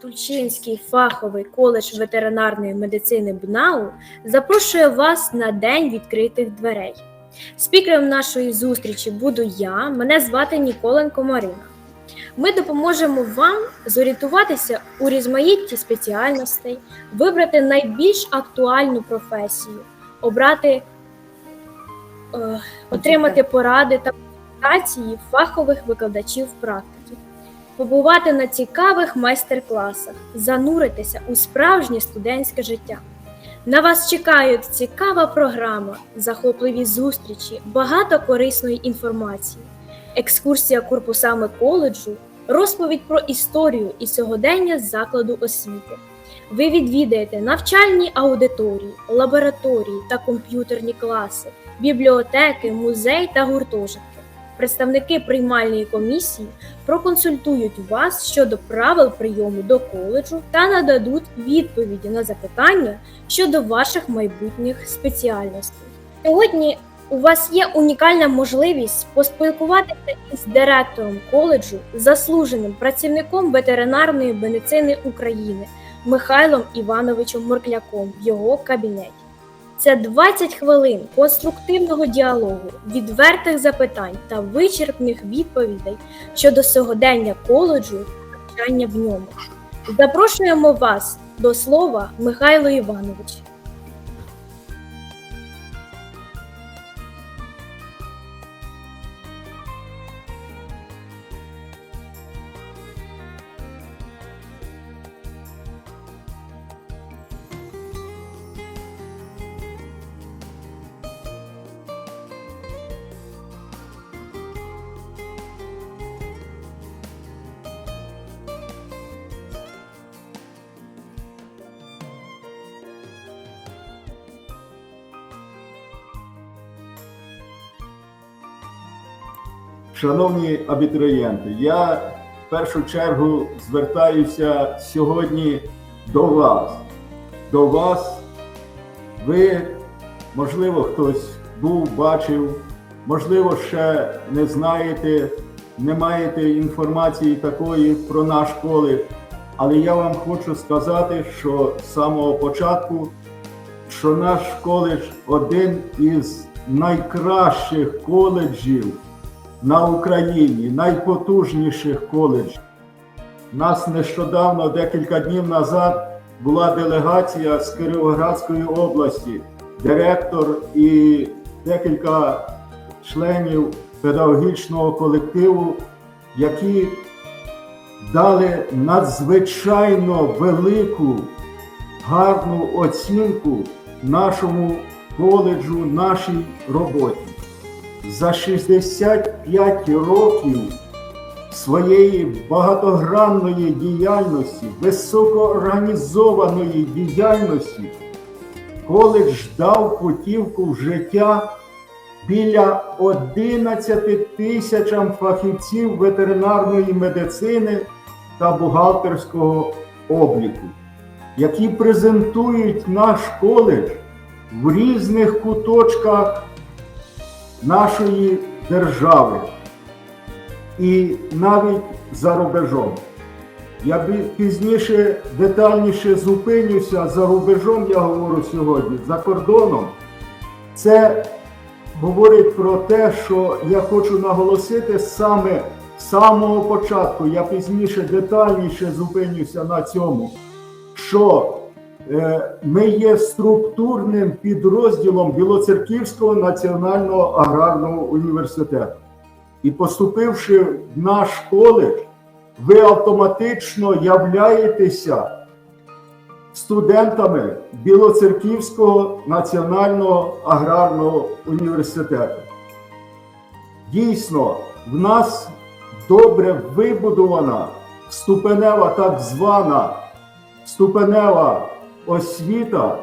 Тульчинський фаховий коледж ветеринарної медицини БНАУ запрошує вас на День відкритих дверей. Спікером нашої зустрічі буду я, мене звати Ніколенко Марина. Ми допоможемо вам зорієнтуватися у різмаїтті спеціальностей, вибрати найбільш актуальну професію, обрати, е, отримати поради та консультації фахових викладачів практики побувати на цікавих майстер-класах, зануритися у справжнє студентське життя. На вас чекають цікава програма, захопливі зустрічі, багато корисної інформації, екскурсія корпусами коледжу, розповідь про історію і сьогодення закладу освіти. Ви відвідаєте навчальні аудиторії, лабораторії та комп'ютерні класи, бібліотеки, музей та гуртожитки. Представники приймальної комісії проконсультують вас щодо правил прийому до коледжу та нададуть відповіді на запитання щодо ваших майбутніх спеціальностей. Сьогодні у вас є унікальна можливість поспілкуватися із директором коледжу, заслуженим працівником ветеринарної медицини України Михайлом Івановичем Моркляком в його кабінеті. Це 20 хвилин конструктивного діалогу, відвертих запитань та вичерпних відповідей щодо сьогодення коледжу навчання в ньому. Запрошуємо вас до слова Михайло Іванович. Шановні абітурієнти, я в першу чергу звертаюся сьогодні до вас. До вас. Ви, можливо, хтось був, бачив, можливо, ще не знаєте, не маєте інформації такої про наш коледж. Але я вам хочу сказати, що з самого початку, що наш коледж один із найкращих коледжів на Україні, найпотужніших коледжів. Нас нещодавно, декілька днів назад, була делегація з Кіровоградської області, директор і декілька членів педагогічного колективу, які дали надзвичайно велику, гарну оцінку нашому коледжу, нашій роботі за 65 років своєї багатогранної діяльності, високоорганізованої діяльності, коледж дав путівку в життя біля 11 тисячам фахівців ветеринарної медицини та бухгалтерського обліку, які презентують наш коледж в різних куточках нашої держави і навіть за рубежом. Я пізніше детальніше зупинюся за рубежом, я говорю сьогодні, за кордоном. Це говорить про те, що я хочу наголосити саме з самого початку, я пізніше детальніше зупинюся на цьому, що Ми є структурним підрозділом Білоцерківського національного аграрного університету. І поступивши в наш коледж, ви автоматично являєтеся студентами Білоцерківського національного аграрного університету. Дійсно, в нас добре вибудована ступенева так звана ступенева освіта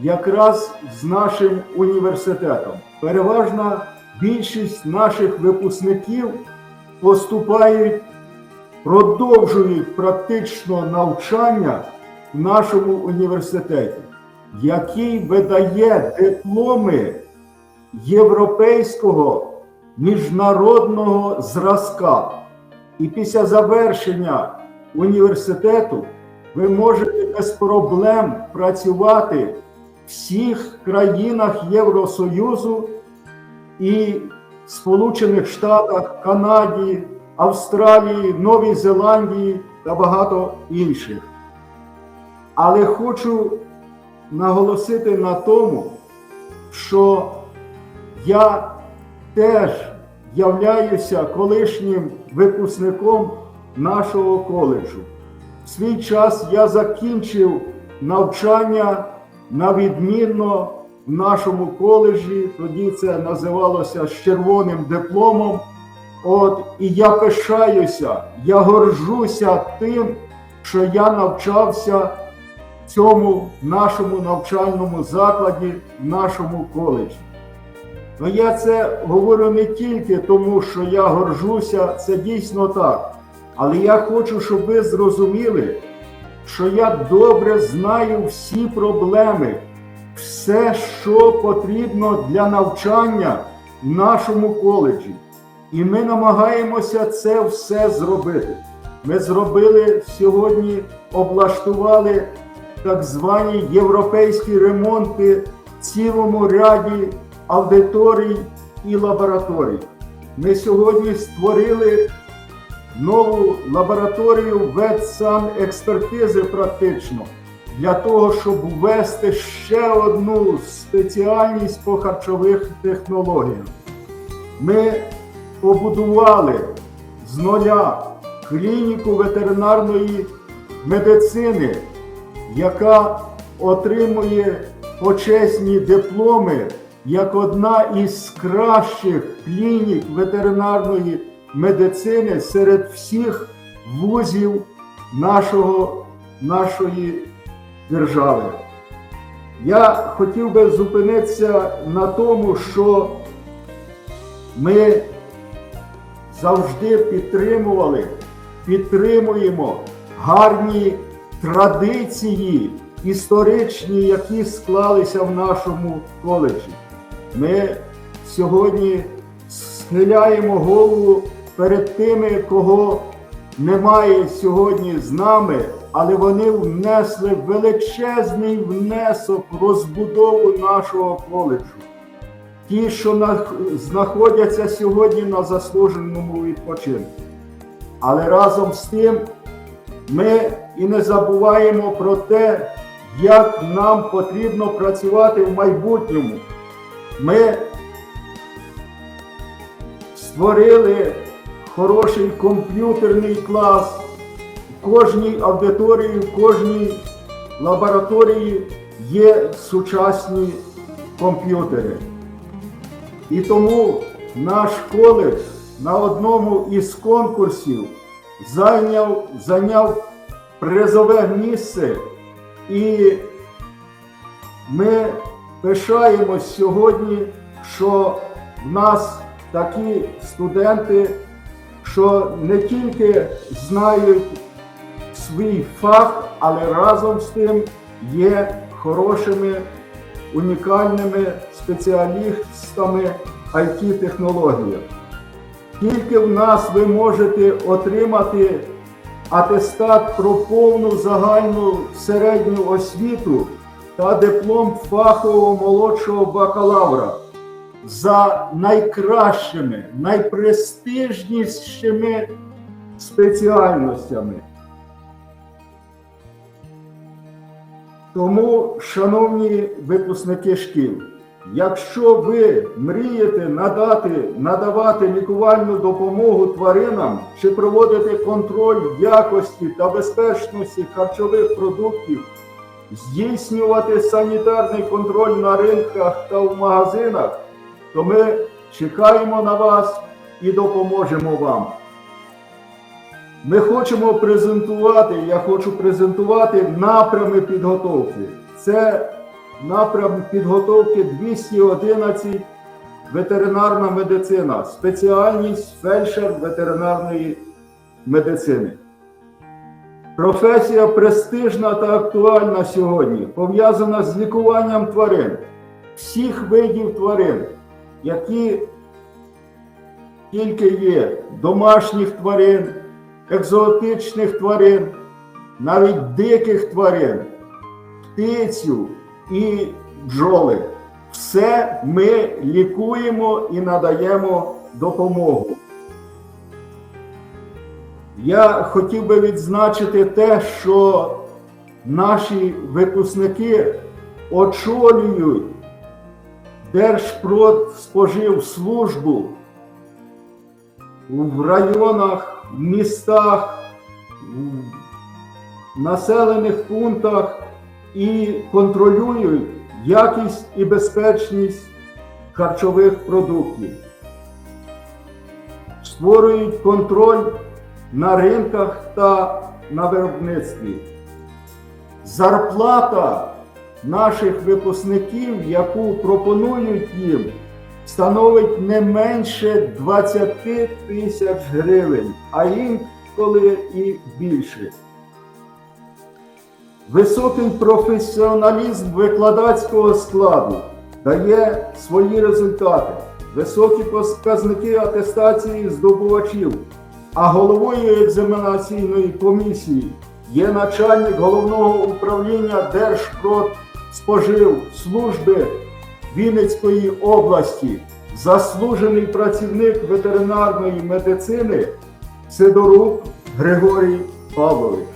якраз з нашим університетом. Переважна більшість наших випускників поступають, продовжують практично навчання в нашому університеті, який видає дипломи європейського міжнародного зразка. І після завершення університету ви можете без проблем працювати в всіх країнах Євросоюзу і Сполучених Штатах, Канаді, Австралії, Новій Зеландії та багато інших. Але хочу наголосити на тому, що я теж являюся колишнім випускником нашого коледжу. В свій час я закінчив навчання на відмінно в нашому коледжі, тоді це називалося з червоним дипломом. От, і я пишаюся, я горжуся тим, що я навчався в цьому нашому навчальному закладі, в нашому коледжі. Ну я це говорю не тільки тому, що я горжуся, це дійсно так. Але я хочу, щоб ви зрозуміли, що я добре знаю всі проблеми, все, що потрібно для навчання в нашому коледжі. І ми намагаємося це все зробити. Ми зробили сьогодні, облаштували так звані європейські ремонти в цілому ряді аудиторій і лабораторій. Ми сьогодні створили нову лабораторію ветсанекспертизи практично для того, щоб ввести ще одну спеціальність по харчових технологіях. Ми побудували з нуля клініку ветеринарної медицини, яка отримує почесні дипломи як одна із кращих клінік ветеринарної медицини серед всіх вузів нашого, нашої держави. Я хотів би зупинитися на тому, що ми завжди підтримували, підтримуємо гарні традиції історичні, які склалися в нашому коледжі. Ми сьогодні схиляємо голову перед тими, кого немає сьогодні з нами, але вони внесли величезний внесок в розбудову нашого коледжу. Ті, що нах- знаходяться сьогодні на заслуженому відпочинку. Але разом з тим ми і не забуваємо про те, як нам потрібно працювати в майбутньому. Ми створили хороший комп'ютерний клас. В кожній аудиторії, в кожній лабораторії є сучасні комп'ютери. І тому наш коледж на одному із конкурсів зайняв, зайняв призове місце, і ми пишаємось сьогодні, що в нас такі студенти, що не тільки знають свій фах, але разом з тим є хорошими унікальними спеціалістами IT-технологіях. Тільки в нас ви можете отримати атестат про повну загальну середню освіту та диплом фахового молодшого бакалавра за найкращими, найпрестижнішими спеціальностями. Тому, шановні випускники шкіл, якщо ви мрієте надати, надавати лікувальну допомогу тваринам чи проводити контроль якості та безпечності харчових продуктів, здійснювати санітарний контроль на ринках та в магазинах, то ми чекаємо на вас і допоможемо вам. Ми хочемо презентувати, я хочу презентувати напрями підготовки. Це напрям підготовки 211 ветеринарна медицина, спеціальність фельдшер ветеринарної медицини. Професія престижна та актуальна сьогодні, пов'язана з лікуванням тварин, всіх видів тварин, які тільки є домашніх тварин, екзотичних тварин, навіть диких тварин, птицю і бджоли. Все ми лікуємо і надаємо допомогу. Я хотів би відзначити те, що наші випускники очолюють Держпродспоживслужбу в районах, в містах, в населених пунктах і контролюють якість і безпечність харчових продуктів. Створюють контроль на ринках та на виробництві. Зарплата наших випускників, яку пропонують їм, становить не менше 20 тисяч гривень, а інколи і більше. Високий професіоналізм викладацького складу дає свої результати, високі показники атестації здобувачів, а головою екзаменаційної комісії є начальник головного управління Держпродспоживслужби Вінницької області, заслужений працівник ветеринарної медицини Сидорук Григорій Павлович.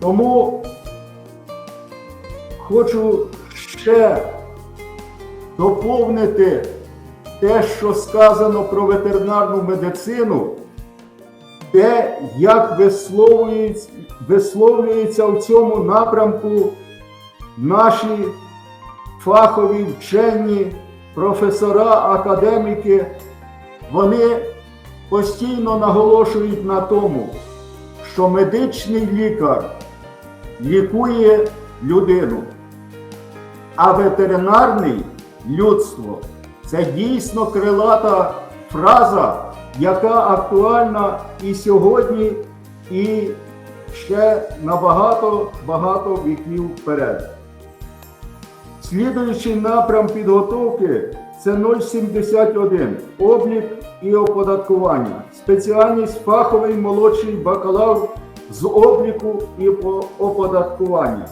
Тому хочу ще доповнити те, що сказано про ветеринарну медицину, те, як висловлюється, висловлюється в цьому напрямку наші фахові вчені, професора, академіки, вони постійно наголошують на тому, що медичний лікар лікує людину, а ветеринарний людство це дійсно крилата фраза, яка актуальна і сьогодні, і ще на багато багато віків вперед. Слідуючий напрям підготовки це 071 облік і оподаткування. Спеціальність фаховий молодший бакалавр з обліку і оподаткування.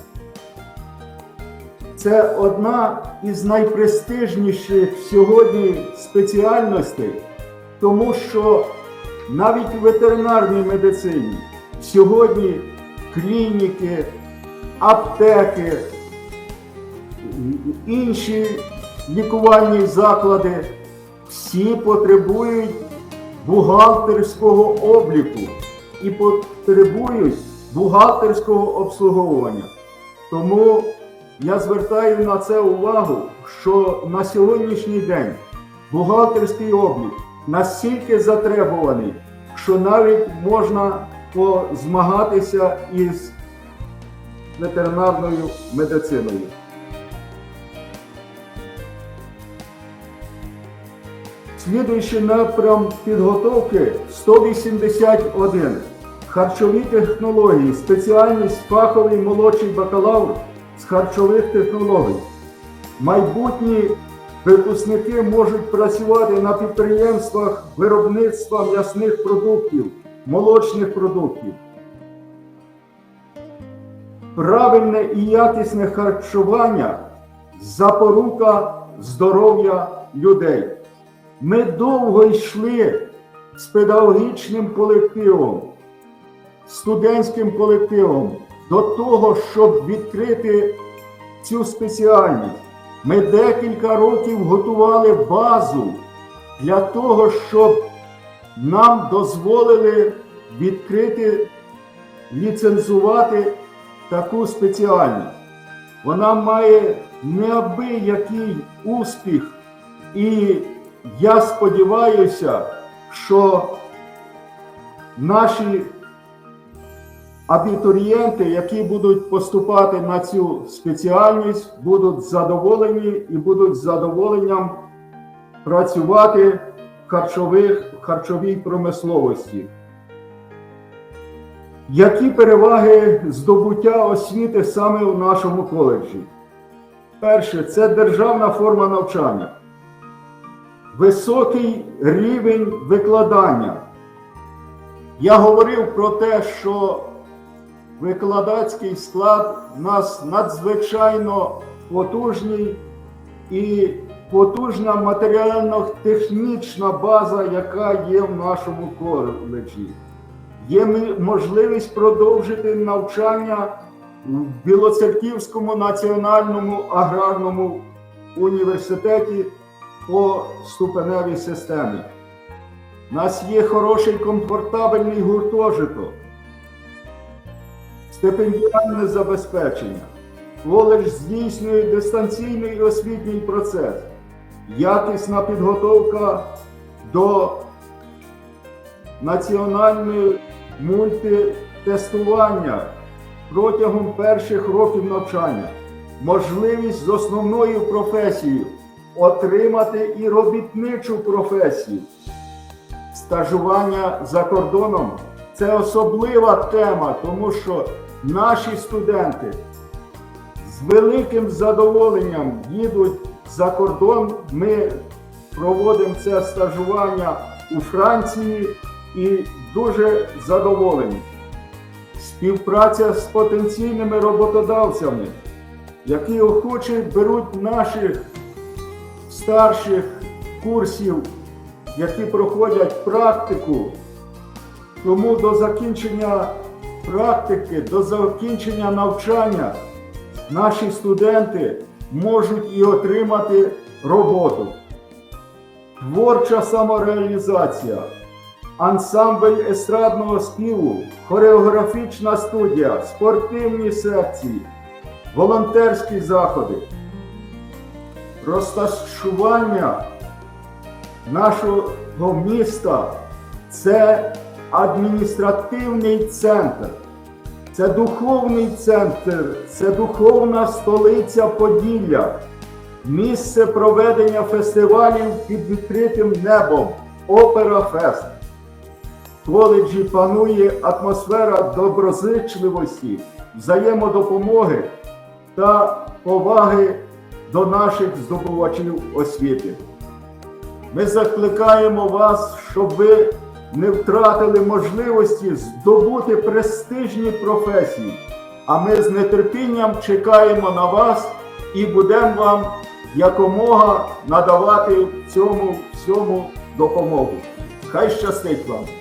Це одна із найпрестижніших сьогодні спеціальностей, тому що навіть у ветеринарній медицині сьогодні клініки, аптеки, інші лікувальні заклади всі потребують бухгалтерського обліку і потребують бухгалтерського обслуговування. Тому я звертаю на це увагу, що на сьогоднішній день бухгалтерський облік настільки затребуваний, що навіть можна позмагатися із ветеринарною медициною. Слідуючий напрям підготовки 181. Харчові технології, спеціальність фаховий молодший бакалавр з харчових технологій. Майбутні випускники можуть працювати на підприємствах виробництва м'ясних продуктів, молочних продуктів. Правильне і якісне харчування запорука здоров'я людей. Ми довго йшли з педагогічним колективом, студентським колективом до того, щоб відкрити цю спеціальність. Ми декілька років готували базу для того, щоб нам дозволили відкрити, ліцензувати таку спеціальність. Вона має неабиякий успіх і я сподіваюся, що наші абітурієнти, які будуть поступати на цю спеціальність, будуть задоволені і будуть з задоволенням працювати в харчових, харчовій промисловості. Які переваги здобуття освіти саме у нашому коледжі? Перше, це державна форма навчання високий рівень викладання. Я говорив про те, що викладацький склад у нас надзвичайно потужний і потужна матеріально-технічна база, яка є в нашому коледжі. Є можливість продовжити навчання в Білоцерківському національному аграрному університеті по ступеневій системі. У нас є хороший комфортабельний гуртожиток, стипендіальне забезпечення. Коледж здійснює дистанційний освітній процес, якісна підготовка до національної мультитестування протягом перших років навчання, можливість з основною професією отримати і робітничу професію. Стажування за кордоном це особлива тема, тому що наші студенти з великим задоволенням їдуть за кордон. Ми проводимо це стажування у Франції і дуже задоволені. Співпраця з потенційними роботодавцями, які охоче беруть наших старших курсів, які проходять практику. Тому до закінчення практики, до закінчення навчання наші студенти можуть і отримати роботу. Творча самореалізація, ансамбль естрадного співу, хореографічна студія, спортивні секції, волонтерські заходи, розташування нашого міста це адміністративний центр. Це духовний центр, це духовна столиця Поділля, місце проведення фестивалів під відкритим небом, Опера Фест. В коледжі панує атмосфера доброзичливості, взаємодопомоги та поваги до наших здобувачів освіти. Ми закликаємо вас, щоб ви не втратили можливості здобути престижні професії. А ми з нетерпінням чекаємо на вас і будемо вам якомога надавати цьому всьому допомогу. Хай щастить вам!